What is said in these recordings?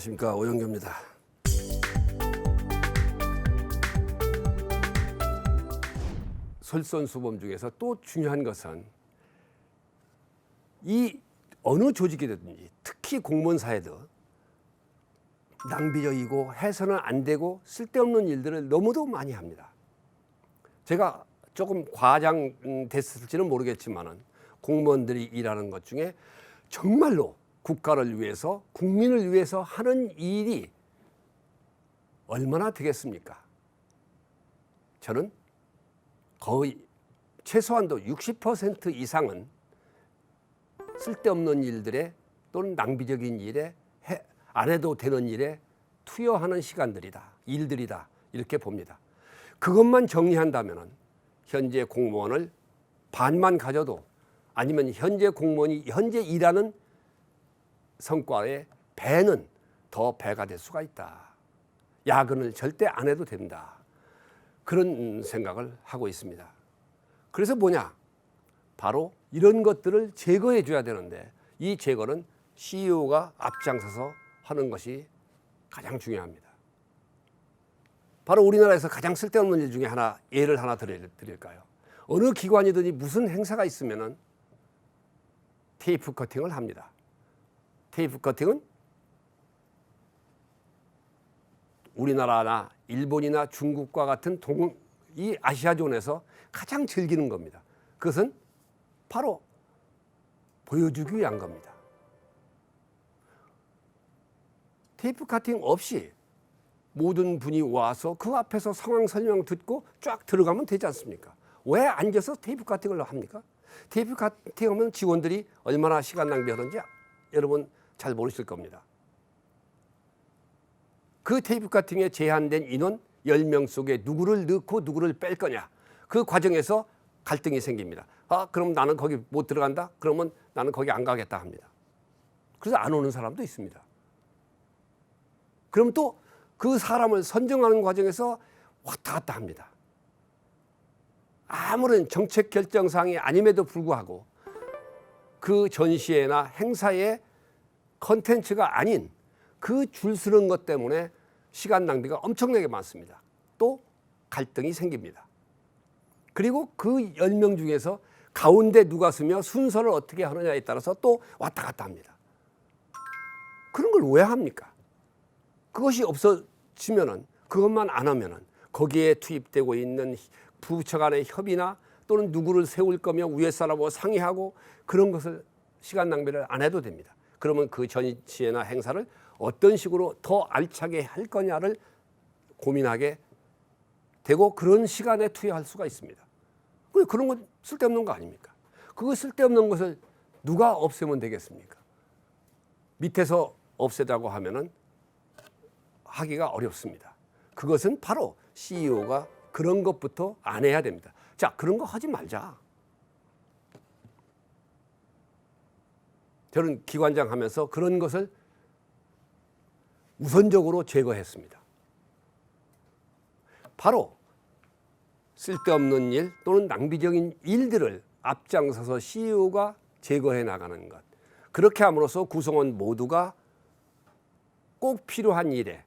안녕하십니까 오영규입니다. 설선수범 중에서 또 중요한 것은 이 어느 조직이든지 특히 공무원 사회도 낭비적이고 해서는 안 되고 쓸데없는 일들을 너무도 많이 합니다. 제가 조금 과장됐을지는 모르겠지만은 공무원들이 일하는 것 중에 정말로 국가를 위해서 국민을 위해서 하는 일이 얼마나 되겠습니까? 저는 거의 최소한도 60% 이상은 쓸데없는 일들에 또는 낭비적인 일에 해, 안 해도 되는 일에 투여하는 시간들이다, 일들이다 이렇게 봅니다. 그것만 정리한다면은 현재 공무원을 반만 가져도 아니면 현재 공무원이 현재 일하는 성과의 배는 더 배가 될 수가 있다. 야근을 절대 안 해도 된다. 그런 생각을 하고 있습니다. 그래서 뭐냐? 바로 이런 것들을 제거해 줘야 되는데 이 제거는 CEO가 앞장서서 하는 것이 가장 중요합니다. 바로 우리나라에서 가장 쓸데없는 일 중에 하나 예를 하나 드릴- 드릴까요? 어느 기관이든지 무슨 행사가 있으면은 테이프 커팅을 합니다. 테이프 커팅은 우리나라나 일본이나 중국과 같은 동, 이 아시아존에서 가장 즐기는 겁니다. 그것은 바로 보여주기 위한 겁니다. 테이프 카팅 없이 모든 분이 와서 그 앞에서 상황 설명 듣고 쫙 들어가면 되지 않습니까? 왜 앉아서 테이프 카팅을 합니까? 테이프 카팅하면 직원들이 얼마나 시간 낭비하는지 여러분 잘 모르실 겁니다. 그 테이프 카팅에 제한된 인원 10명 속에 누구를 넣고 누구를 뺄 거냐. 그 과정에서 갈등이 생깁니다. 아, 그럼 나는 거기 못 들어간다? 그러면 나는 거기 안 가겠다 합니다. 그래서 안 오는 사람도 있습니다. 그럼 또 그 사람을 선정하는 과정에서 왔다 갔다 합니다. 아무런 정책 결정 사항이 아님에도 불구하고 그 전시회나 행사의 컨텐츠가 아닌 그 줄 서는 것 때문에 시간 낭비가 엄청나게 많습니다. 또 갈등이 생깁니다. 그리고 그 10명 중에서 가운데 누가 서며 순서를 어떻게 하느냐에 따라서 또 왔다 갔다 합니다. 그런 걸 왜 합니까? 그것이 없어지면은 그것만 안 하면은 거기에 투입되고 있는 부처 간의 협의나 또는 누구를 세울 거며 위에 사람하고 상의하고 그런 것을 시간 낭비를 안 해도 됩니다. 그러면 그 전시회나 행사를 어떤 식으로 더 알차게 할 거냐를 고민하게 되고 그런 시간에 투여할 수가 있습니다. 그 그런 건 쓸데없는 거 아닙니까? 그거 쓸데없는 것을 누가 없애면 되겠습니까? 밑에서 없애자고 하면은 하기가 어렵습니다. 그것은 바로 CEO가 그런 것부터 안 해야 됩니다. 자, 그런 거 하지 말자. 저는 기관장 하면서 그런 것을 우선적으로 제거했습니다. 바로 쓸데없는 일 또는 낭비적인 일들을 앞장서서 CEO가 제거해 나가는 것. 그렇게 함으로써 구성원 모두가 꼭 필요한 일에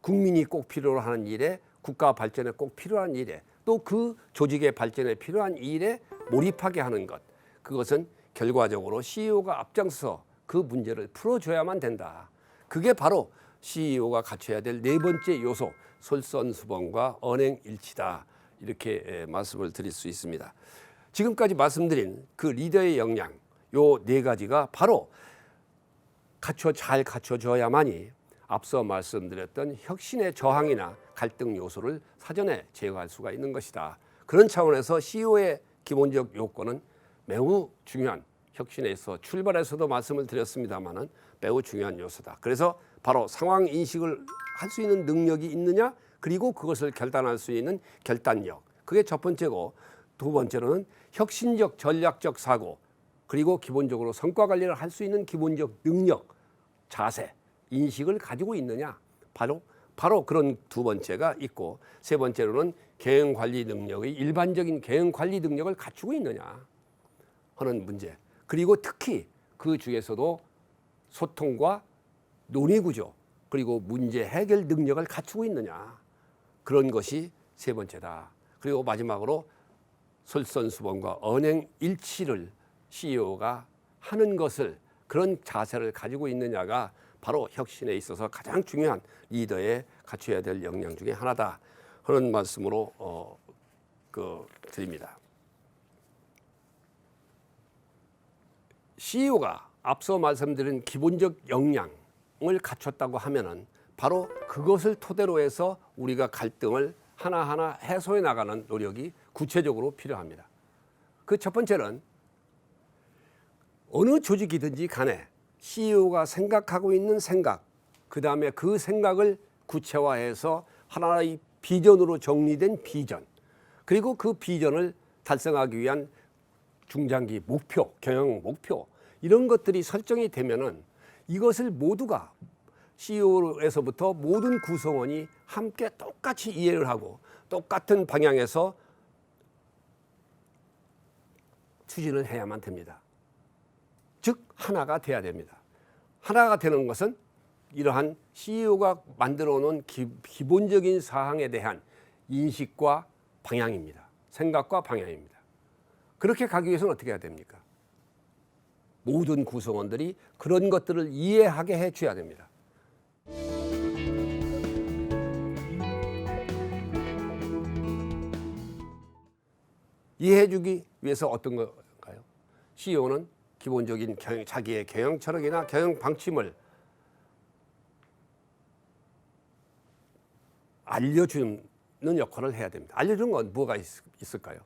국민이 꼭 필요로 하는 일에 국가 발전에 꼭 필요한 일에 또 그 조직의 발전에 필요한 일에 몰입하게 하는 것. 그것은 결과적으로 CEO가 앞장서 그 문제를 풀어줘야만 된다. 그게 바로 CEO가 갖춰야 될 네 번째 요소 솔선수범과 언행일치다. 이렇게 에, 말씀을 드릴 수 있습니다. 지금까지 말씀드린 그 리더의 역량 요 네 가지가 바로 갖춰 잘 갖춰져야만이 앞서 말씀드렸던 혁신의 저항이나 갈등 요소를 사전에 제거할 수가 있는 것이다. 그런 차원에서 CEO의 기본적 요건은 매우 중요한 혁신에 있어 출발해서도 말씀을 드렸습니다마는 매우 중요한 요소다. 그래서 바로 상황 인식을 할 수 있는 능력이 있느냐 그리고 그것을 결단할 수 있는 결단력. 그게 첫 번째고 두 번째로는 혁신적 전략적 사고 그리고 기본적으로 성과 관리를 할 수 있는 기본적 능력 자세 인식을 가지고 있느냐. 바로 바로 그런 두 번째가 있고 세 번째로는 계획 관리 능력의 일반적인 계획 관리 능력을 갖추고 있느냐 하는 문제 그리고 특히 그 중에서도 소통과 논의 구조 그리고 문제 해결 능력을 갖추고 있느냐 그런 것이 세 번째다. 그리고 마지막으로 솔선수범과 언행 일치를 CEO가 하는 것을 그런 자세를 가지고 있느냐가 바로 혁신에 있어서 가장 중요한 리더의 갖춰야 될 역량 중에 하나다 하는 말씀으로 어, 그 드립니다. CEO가 앞서 말씀드린 기본적 역량을 갖췄다고 하면은 바로 그것을 토대로 해서 우리가 갈등을 하나하나 해소해 나가는 노력이 구체적으로 필요합니다. 그 첫 번째는 어느 조직이든지 간에 CEO가 생각하고 있는 생각, 그 다음에 그 생각을 구체화해서 하나의 비전으로 정리된 비전, 그리고 그 비전을 달성하기 위한 중장기 목표, 경영 목표 이런 것들이 설정이 되면은 이것을 모두가 CEO에서부터 모든 구성원이 함께 똑같이 이해를 하고 똑같은 방향에서 추진을 해야만 됩니다. 즉 하나가 돼야 됩니다. 하나가 되는 것은 이러한 CEO가 만들어 놓은 기, 기본적인 사항에 대한 인식과 방향입니다. 생각과 방향입니다. 그렇게 가기 위해서는 어떻게 해야 됩니까? 모든 구성원들이 그런 것들을 이해하게 해 줘야 됩니다. 이해해 주기 위해서 어떤 걸까요? CEO는 기본적인 경영, 자기의 경영 철학이나 경영 방침을 알려주는 역할을 해야 됩니다. 알려주는 건 뭐가 있, 있을까요?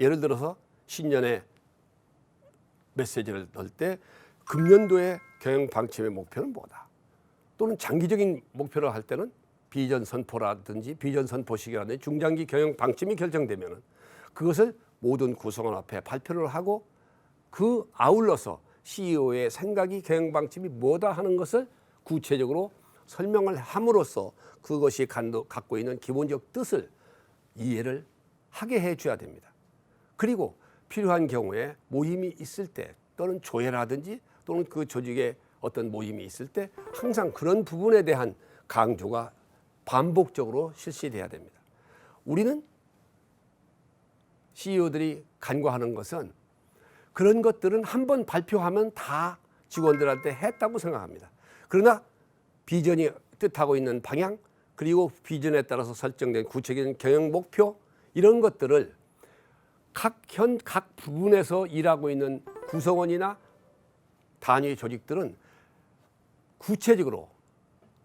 예를 들어서 신년에 메시지를 넣을 때 금년도의 경영 방침의 목표는 뭐다. 또는 장기적인 목표를 할 때는 비전 선포라든지 비전 선포식이라든지 중장기 경영 방침이 결정되면은 그것을 모든 구성원 앞에 발표를 하고 그 아울러서 CEO의 생각이 경영 방침이 뭐다 하는 것을 구체적으로 설명을 함으로써 그것이 갖고 있는 기본적 뜻을 이해를 하게 해줘야 됩니다. 그리고 필요한 경우에 모임이 있을 때 또는 조회라든지 또는 그 조직에 어떤 모임이 있을 때 항상 그런 부분에 대한 강조가 반복적으로 실시돼야 됩니다. 우리는 CEO들이 간과하는 것은 그런 것들은 한 번 발표하면 다 직원들한테 했다고 생각합니다. 그러나 비전이 뜻하고 있는 방향 그리고 비전에 따라서 설정된 구체적인 경영 목표 이런 것들을 각 현 각 부분에서 일하고 있는 구성원이나 단위 조직들은 구체적으로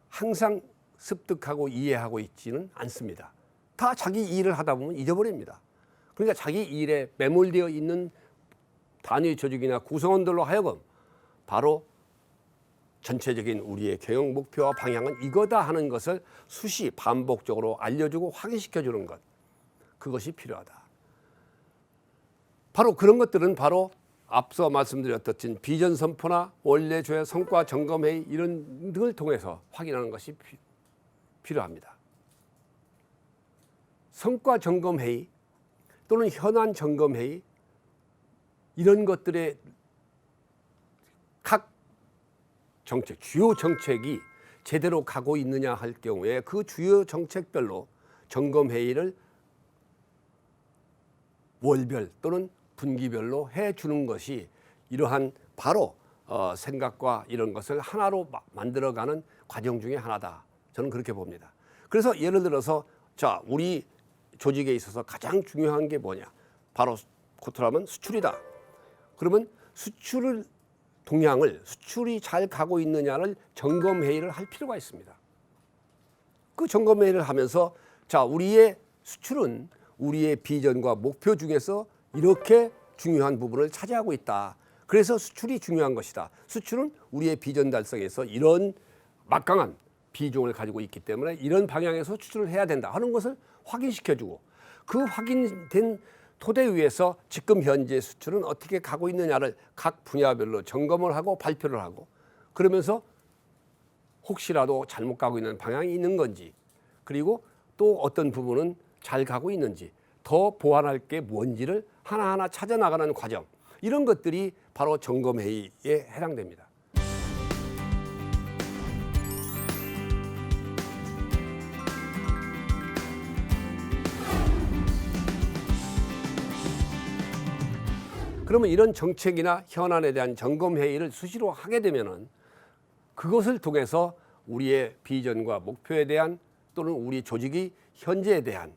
항상 습득하고 이해하고 있지는 않습니다. 다 자기 일을 하다 보면 잊어버립니다. 그러니까 자기 일에 매몰되어 있는 단위 조직이나 구성원들로 하여금 바로 전체적인 우리의 경영 목표와 방향은 이거다 하는 것을 수시 반복적으로 알려주고 확인시켜 주는 것 그것이 필요하다. 바로 그런 것들은 바로 앞서 말씀드렸듯이 비전 선포나 원래 조회 성과 점검 회의 이런 등을 통해서 확인하는 것이 피, 필요합니다. 성과 점검 회의 또는 현안 점검 회의 이런 것들의 각 정책, 주요 정책이 제대로 가고 있느냐 할 경우에 그 주요 정책별로 점검 회의를 월별 또는 분기별로 해 주는 것이 이러한 바로 어, 생각과 이런 것을 하나로 마, 만들어가는 과정 중에 하나다. 저는 그렇게 봅니다. 그래서 예를 들어서 자 우리 조직에 있어서 가장 중요한 게 뭐냐? 바로 코트라면 수출이다. 그러면 수출을 동향을 수출이 잘 가고 있느냐를 점검 회의를 할 필요가 있습니다. 그 점검 회의를 하면서 자 우리의 수출은 우리의 비전과 목표 중에서 이렇게 중요한 부분을 차지하고 있다. 그래서 수출이 중요한 것이다. 수출은 우리의 비전 달성에서 이런 막강한 비중을 가지고 있기 때문에 이런 방향에서 수출을 해야 된다 하는 것을 확인시켜주고 그 확인된 토대 위에서 지금 현재 수출은 어떻게 가고 있느냐를 각 분야별로 점검을 하고 발표를 하고 그러면서 혹시라도 잘못 가고 있는 방향이 있는 건지 그리고 또 어떤 부분은 잘 가고 있는지 더 보완할 게 뭔지를 하나하나 찾아나가는 과정 이런 것들이 바로 점검회의에 해당됩니다. 그러면 이런 정책이나 현안에 대한 점검회의를 수시로 하게 되면은 그것을 통해서 우리의 비전과 목표에 대한 또는 우리 조직이 현재에 대한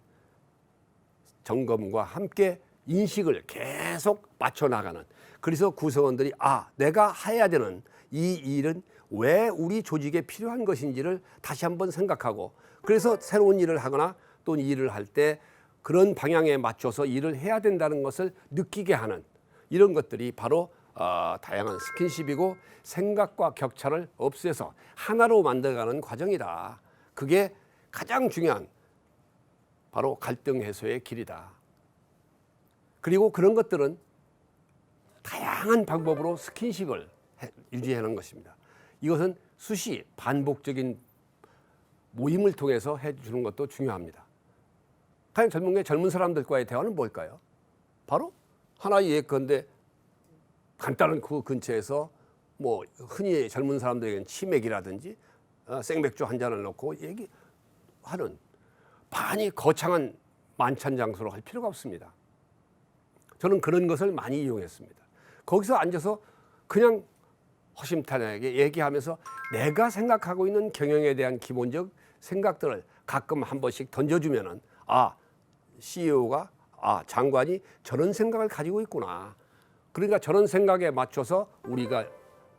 점검과 함께 인식을 계속 맞춰 나가는 그래서 구성원들이 아 내가 해야 되는 이 일은 왜 우리 조직에 필요한 것인지를 다시 한번 생각하고 그래서 새로운 일을 하거나 또 일을 할 때 그런 방향에 맞춰서 일을 해야 된다는 것을 느끼게 하는 이런 것들이 바로 어, 다양한 스킨십이고 생각과 격차를 없애서 하나로 만들어가는 과정이다. 그게 가장 중요한 바로 갈등 해소의 길이다. 그리고 그런 것들은 다양한 방법으로 스킨십을 해- 유지하는 것입니다. 이것은 수시 반복적인 모임을 통해서 해주는 것도 중요합니다. 가장 젊은 게 젊은 사람들과의 대화는 뭘까요? 바로 하나의 예컨대 간단한 그 근처에서 뭐 흔히 젊은 사람들에게는 치맥이라든지 어, 생맥주 한 잔을 넣고 얘기하는 반이 거창한 만찬 장소로 할 필요가 없습니다. 저는 그런 것을 많이 이용했습니다. 거기서 앉아서 그냥 허심탄회하게 얘기하면서 내가 생각하고 있는 경영에 대한 기본적 생각들을 가끔 한 번씩 던져주면은 아 CEO가 아 장관이 저런 생각을 가지고 있구나. 그러니까 저런 생각에 맞춰서 우리가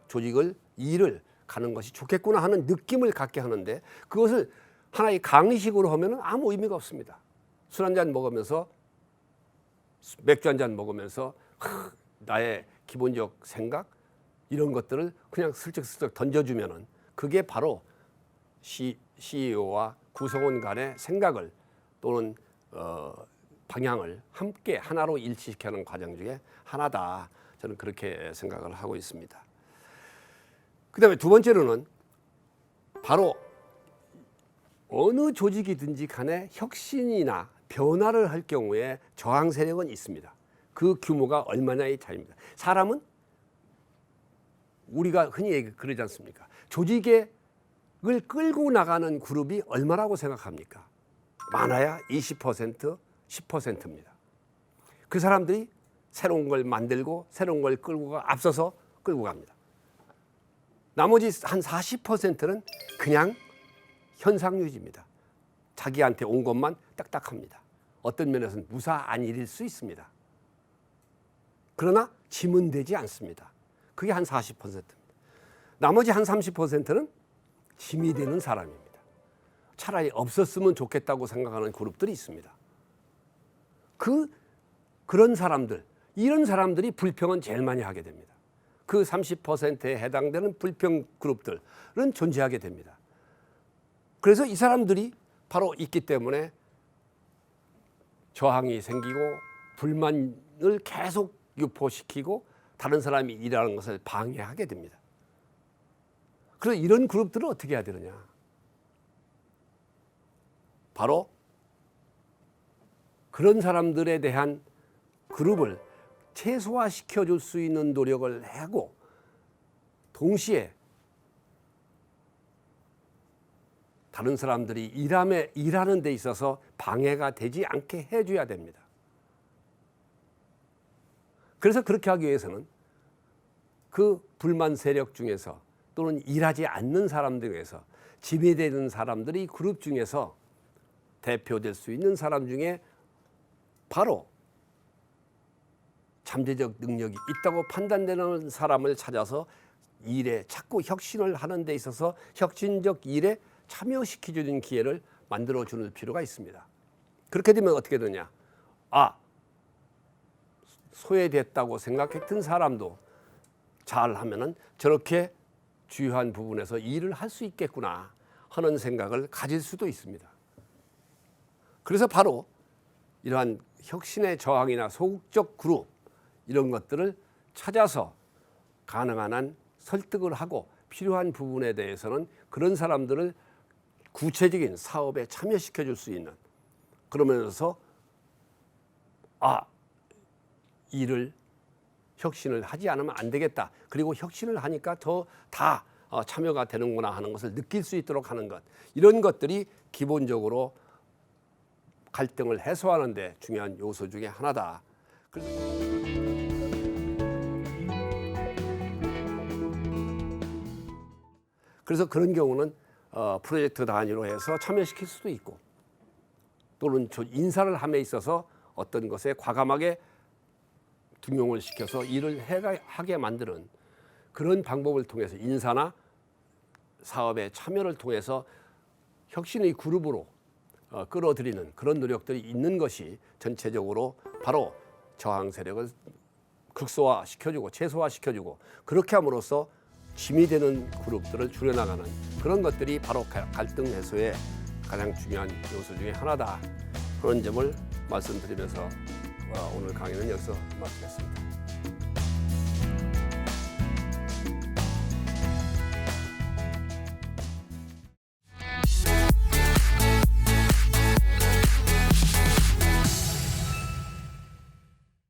조직을 일을 가는 것이 좋겠구나 하는 느낌을 갖게 하는데 그것을 하나의 강의식으로 하면은 아무 의미가 없습니다. 술 한 잔 먹으면서 맥주 한 잔 먹으면서 하, 나의 기본적 생각 이런 것들을 그냥 슬쩍슬쩍 던져주면은 그게 바로 CEO와 구성원 간의 생각을 또는 어, 방향을 함께 하나로 일치시키는 과정 중에 하나다. 저는 그렇게 생각을 하고 있습니다. 그 다음에 두 번째로는 바로 어느 조직이든지 간에 혁신이나 변화를 할 경우에 저항 세력은 있습니다. 그 규모가 얼마냐의 차이입니다. 사람은 우리가 흔히 얘기 그러지 않습니까? 조직을 끌고 나가는 그룹이 얼마라고 생각합니까? 많아야 20%, 10%입니다. 그 사람들이 새로운 걸 만들고 새로운 걸 끌고 가 앞서서 끌고 갑니다. 나머지 한 40%는 그냥 현상 유지입니다. 자기한테 온 것만 딱딱합니다. 어떤 면에서는 무사한 일일 수 있습니다. 그러나 짐은 되지 않습니다. 그게 한 40%입니다. 나머지 한 30%는 짐이 되는 사람입니다. 차라리 없었으면 좋겠다고 생각하는 그룹들이 있습니다. 그 그런 사람들, 이런 사람들이 불평은 제일 많이 하게 됩니다. 그 30%에 해당되는 불평 그룹들은 존재하게 됩니다. 그래서 이 사람들이 바로 있기 때문에 저항이 생기고 불만을 계속 유포시키고 다른 사람이 일하는 것을 방해하게 됩니다. 그래서 이런 그룹들은 어떻게 해야 되느냐? 바로 그런 사람들에 대한 그룹을 최소화시켜 줄 수 있는 노력을 하고 동시에 다른 사람들이 일함에 일하는 데 있어서 방해가 되지 않게 해줘야 됩니다. 그래서 그렇게 하기 위해서는 그 불만 세력 중에서 또는 일하지 않는 사람들 중에서 지배되는 사람들이 그룹 중에서 대표될 수 있는 사람 중에 바로 잠재적 능력이 있다고 판단되는 사람을 찾아서 일에 자꾸 혁신을 하는 데 있어서 혁신적 일에 참여시켜주는 기회를 만들어 주는 필요가 있습니다. 그렇게 되면 어떻게 되냐? 아, 소외됐다고 생각했던 사람도 잘 하면은 저렇게 주요한 부분에서 일을 할 수 있겠구나 하는 생각을 가질 수도 있습니다. 그래서 바로 이러한 혁신의 저항이나 소극적 그룹 이런 것들을 찾아서 가능한 한 설득을 하고 필요한 부분에 대해서는 그런 사람들을 구체적인 사업에 참여시켜 줄 수 있는 그러면서 아 일을 혁신을 하지 않으면 안 되겠다. 그리고 혁신을 하니까 더다 어, 참여가 되는구나 하는 것을 느낄 수 있도록 하는 것. 이런 것들이 기본적으로 갈등을 해소하는 데 중요한 요소 중의 하나다. 그래서 그런 경우는 어, 프로젝트 단위로 해서 참여시킬 수도 있고 또는 저 인사를 함에 있어서 어떤 것에 과감하게 등용을 시켜서 일을 해가 하게 만드는 그런 방법을 통해서 인사나 사업의 참여를 통해서 혁신의 그룹으로 어, 끌어들이는 그런 노력들이 있는 것이 전체적으로 바로 저항 세력을 극소화 시켜주고 최소화 시켜주고 그렇게 함으로써 짐이 되는 그룹들을 줄여나가는 그런 것들이 바로 가- 갈등 해소의 가장 중요한 요소 중에 하나다 그런 점을 말씀드리면서 어, 오늘 강의는 여기서 마치겠습니다.